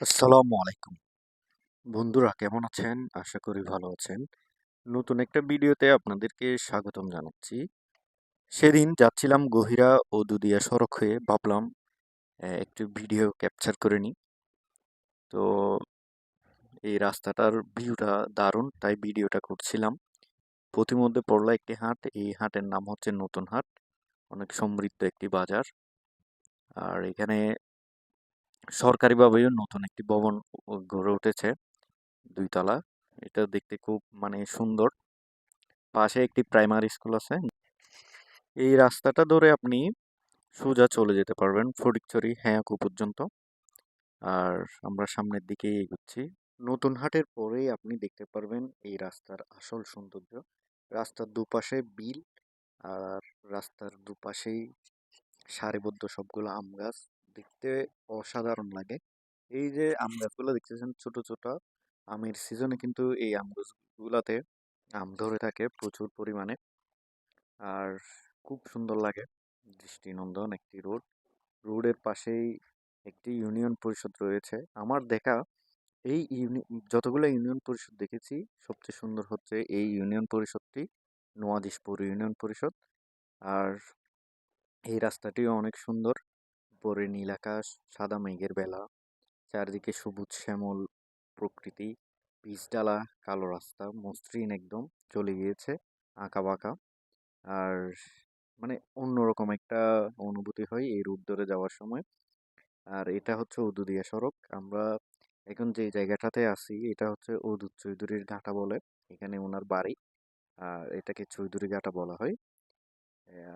আসসালামু আলাইকুম। বন্ধুরা, কেমন আছেন? আশা করি ভালো আছেন। নতুন একটা ভিডিওতে আপনাদেরকে স্বাগতম জানাচ্ছি। সেদিন যাচ্ছিলাম গহিরা ও দুদিয়া সড়ক হয়ে ভাবলাম একটু ভিডিও ক্যাপচার করে নিই। তো, এই রাস্তাটার ভিউটা দারুণ, তাই ভিডিওটা করছিলাম। পথিমধ্যে পড়ল একটি হাট, এই হাটের নাম হচ্ছে নতুন হাট। অনেক সমৃদ্ধ একটি বাজার। আর এখানে সরকারিভাবেও নতুন একটি ভবন গড়ে উঠেছে। দুইতলা। এটা দেখতে খুব মানে সুন্দর। পাশে একটি প্রাইমারি স্কুল আছে। এই রাস্তাটা ধরে আপনি সোজা চলে যেতে পারবেন ফটিকছড়ি হ্যাঁকু পর্যন্ত। আর আমরা সামনের দিকেই এগোচ্ছি। নতুন হাটের পরেই আপনি দেখতে পারবেন এই রাস্তার আসল সৌন্দর্য। রাস্তার দুপাশে বিল আর রাস্তার দুপাশেই সারিবদ্ধ সবগুলো আম গাছ। দেখতে অসাধারণ লাগে। এই যে আম গাছগুলো দেখতেছেন ছোট ছোট, আমের সিজনে কিন্তু এই আম গাছগুলাতে আম ধরে থাকে প্রচুর পরিমাণে। আর খুব সুন্দর লাগে। দৃষ্টিনন্দন একটি রোড। রোডের পাশেই একটি ইউনিয়ন পরিষদ রয়েছে। আমার দেখা এই যতগুলো ইউনিয়ন পরিষদ দেখেছি, সবচেয়ে সুন্দর হচ্ছে এই ইউনিয়ন পরিষদটি নোয়াদিশপুর ইউনিয়ন পরিষদ। আর এই রাস্তাটিও অনেক সুন্দর। উপরে নীল আকাশ, সাদা মেঘের বেলা, চারদিকে সবুজ শ্যামল প্রকৃতি পিচডালা কালো রাস্তা, মসৃণ একদম, চলে গিয়েছে, আঁকা বাঁকা। আর মানে অন্যরকম একটা অনুভূতি হয় এই রুট ধরে যাওয়ার সময়। আর এটা হচ্ছে উদুদিয়া সড়ক। আমরা এখন যে জায়গাটাতে আছি, এটা হচ্ছে অদূত চৌধুরীর ঘাটা বলে, এখানে ওনার বাড়ি। আর এটাকে চৌধুরী ঘাটা বলা হয়।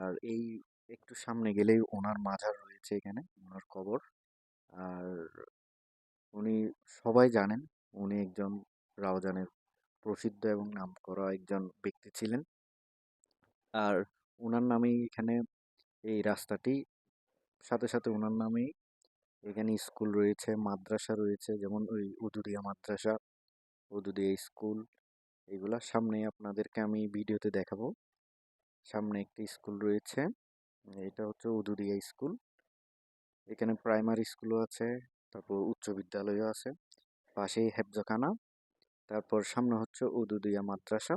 আর এই একটু সামনে গেলেই ওনার মাজার রয়েছে এখানে, ওনার কবর। আর উনি সবাই জানেন, উনি একজন রাউজানের প্রসিদ্ধ এবং নামকরা একজন ব্যক্তি ছিলেন। আর ওনার নামেই এখানে এই রাস্তাটি, সাথে সাথে ওনার নামেই এখানে স্কুল রয়েছে, মাদ্রাসা রয়েছে, যেমন ওই উদুদিয়া মাদ্রাসা উদুদিয়া স্কুল, এগুলা। সামনে আপনাদেরকে আমি ভিডিওতে দেখাবো। সামনে একটি স্কুল রয়েছে। এটা হচ্ছে উদুদিয়া স্কুল। এখানে প্রাইমারি স্কুলও আছে, তারপর উচ্চ বিদ্যালয়ও আছে। পাশেই হেফজখানা, তারপর সামনে হচ্ছে উদুদিয়া মাদ্রাসা।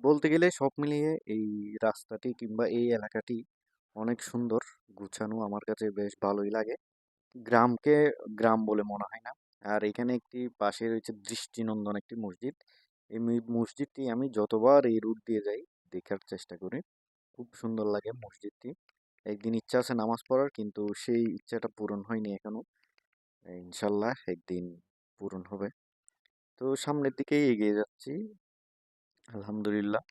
বলতে গেলে সব মিলিয়ে এই রাস্তাটি কিংবা এই এলাকাটি অনেক সুন্দর, গুছানো আমার কাছে বেশ ভালোই লাগে। গ্রামকে গ্রাম বলে মনে হয় না। আর এখানে একটি পাশে রয়েছে দৃষ্টিনন্দন একটি মসজিদ। এই মসজিদটি আমি যতবার এই রুট দিয়ে যাই দেখার চেষ্টা করি। খুব সুন্দর লাগে মসজিদটি। একদিন ইচ্ছা আছে নামাজ পড়ার, কিন্তু সেই ইচ্ছাটা পূরণ হয়নি এখনও ইনশাল্লাহ একদিন পূরণ হবে। তো সামনের দিকেই এগিয়ে যাচ্ছি। আলহামদুলিল্লাহ।